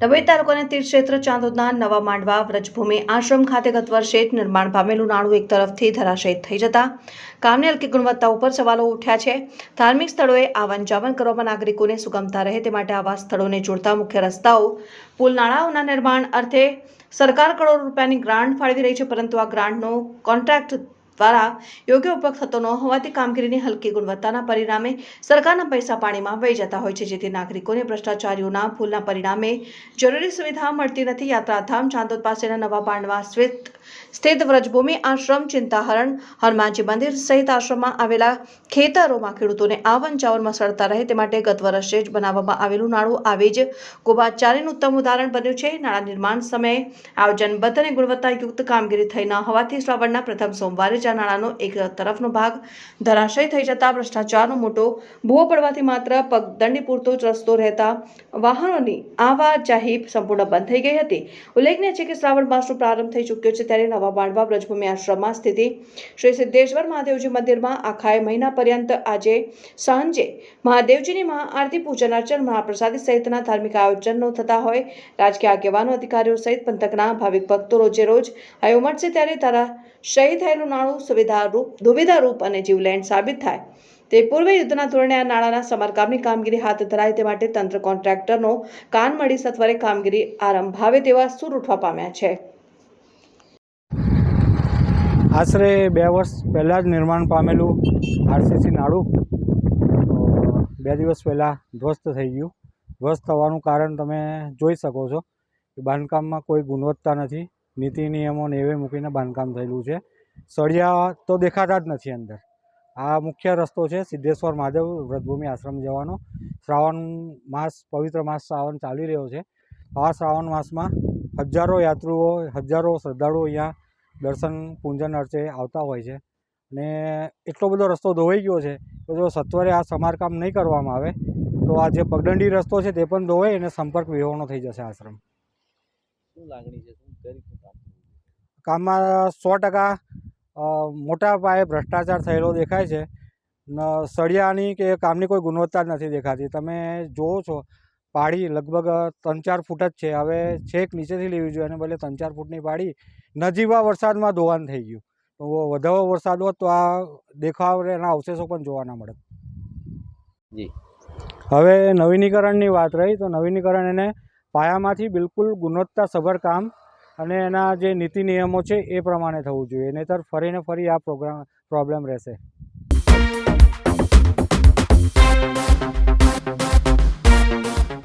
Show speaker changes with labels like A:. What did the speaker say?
A: ડભોઈ તાલુકાના તીર્થક્ષેત્ર ચાંદોદના નવા માંડવા વ્રજભૂમિ આશ્રમ ખાતે ગત વર્ષે જ નિર્માણ પામેલું નાણું એક તરફથી ધરાશયી થઈ જતા કામની હલકી ગુણવત્તા ઉપર સવાલો ઉઠ્યા છે. ધાર્મિક સ્થળોએ આવન જાવન કરવામાં નાગરિકોને સુગમતા રહે તે માટે આવા સ્થળોને જોડતા મુખ્ય રસ્તાઓ, પુલ નાળાઓના નિર્માણ અર્થે સરકાર કરોડ રૂપિયાની ગ્રાન્ટ ફાળવી રહી છે, પરંતુ આ ગ્રાન્ટનો કોન્ટ્રાક્ટ દ્વારા યોગ્ય ઉપયોગ થતો ન હોવાથી કામગીરીની હલકી ગુણવત્તાના પરિણામે સરકારના પૈસા પાણીમાં વહી જતા હોય છે, જેથી નાગરિકોને ભ્રષ્ટાચારીઓના ભૂલના પરિણામે જરૂરી સુવિધા મળતી નથી. યાત્રાધામ ચાંદોદ પાસેના નવા પાંડવા સ્થિત સ્થિત વ્રજભૂમિ આશ્રમ ચિંતાહરણ. હનુમાનજી મંદિર સહિત આશ્રમમાં આવેલા ખેતરોમાં ખેડૂતોને આવન ચાવન મસળતા રહે તે માટે ગત વર્ષે જ બનાવવામાં આવેલું નાણું આવી જ ગોબાચારીનું ઉત્તમ ઉદાહરણ બન્યું છે. નાણાં નિર્માણ સમયે આયોજનબદ્ધ અને ગુણવત્તાયુક્ત કામગીરી થઈ ન હોવાથી શ્રાવણના પ્રથમ સોમવારે જ આ નાણાંનો એક તરફનો ભાગ ધરાશય થઈ જતા ભ્રષ્ટાચારનો મોટો ભૂવો પડવાથી માત્ર પગદંડી પૂરતો જ રસ્તો રહેતા વાહનોની આવાજાહી સંપૂર્ણ બંધ થઈ ગઈ હતી. ઉલ્લેખનીય છે કે શ્રાવણ માસનો પ્રારંભ થઈ ચૂક્યો છે ત્યારે નવા માંડવા બ્રજભૂમિ આશ્રમમાં સ્થિતિ. શ્રી સિદ્ધેશ્વર મહાદેવજી મંદિરમાં આખાય મહિના પર્યંત આજે સાંજે મહાદેવજીની મહાઆરતી પૂજન અર્ચન મહાપ્રસાદી સહિતના ધાર્મિક આયોજનો થતા હોય. રાજકીય આગેવાનો, અધિકારીઓ સહિત પંથકના ભાવિક ભક્તો રોજે રોજ ઉમટશે ત્યારે તારા શહીદ થયેલું નાણું સુવિધારૂપ દુવિધારૂપ અને જીવલેણ સાબિત થાય. તે પૂર્વે યુદ્ધના ધોરણે આ નાણાંના સમારકામની કામગીરી હાથ ધરાય તે માટે તંત્ર કોન્ટ્રાક્ટરનો કાન મળી સત્વરે કામગીરી આરંભાવે તેવા સૂર ઉઠવા પામ્યા છે.
B: આશરે બે વર્ષ પહેલાં જ નિર્માણ પામેલું આરસીસી નાળું. બે દિવસ પહેલાં ધ્વસ્ત થઈ ગયું. ધ્વસ્ત થવાનું કારણ તમે જોઈ શકો છો કે બાંધકામમાં કોઈ ગુણવત્તા નથી. નીતિ નિયમો ને એવે મૂકીને બાંધકામ થયેલું છે. સળિયા તો દેખાતા જ નથી અંદર. આ મુખ્ય રસ્તો છે સિદ્ધેશ્વર મહાદેવ વ્રતભૂમિ આશ્રમ જવાનો. શ્રાવણ માસ, પવિત્ર માસ શ્રાવણ ચાલી રહ્યો છે. આ શ્રાવણ માસમાં હજારો યાત્રુઓ, હજારો શ્રદ્ધાળુઓ અહીંયા દર્શન પૂજન અર્ચે આવતા હોય છે. અને એટલો બધો રસ્તો ધોવાઈ ગયો છે કે જો સત્વરે આ સમારકામ નહીં કરવામાં આવે તો આ જે પગદંડી રસ્તો છે તે પણ ધોવાઈ અને સંપર્ક વિહોણો થઈ જશે આશ્રમ? કામમાં સો ટકા મોટા પાયે ભ્રષ્ટાચાર થયેલો દેખાય છે. સળિયાની કે કામની કોઈ ગુણવત્તા જ નથી દેખાતી. તમે જુઓ છો પાળી લગભગ ત્રણ ચાર ફૂટ જ છે. હવે છેક નીચેથી લેવી જોઈએ. અને બદલે ત્રણ ચાર ફૂટની પાળી નજીવા વરસાદમાં ધોવાણ થઈ ગયું. તો વધારો વરસાદ હોત તો આ દેખાવ એના અવશેષો પણ જોવાના મળે
C: જી.
B: હવે નવીનીકરણની વાત રહી તો નવીનીકરણ એને પાયામાંથી બિલકુલ ગુણવત્તાસભર કામ અને એના જે નીતિ નિયમો છે એ પ્રમાણે થવું જોઈએ. નહીતર ફરીને ફરી આ પ્રોગ્રામ પ્રોબ્લેમ રહેશે.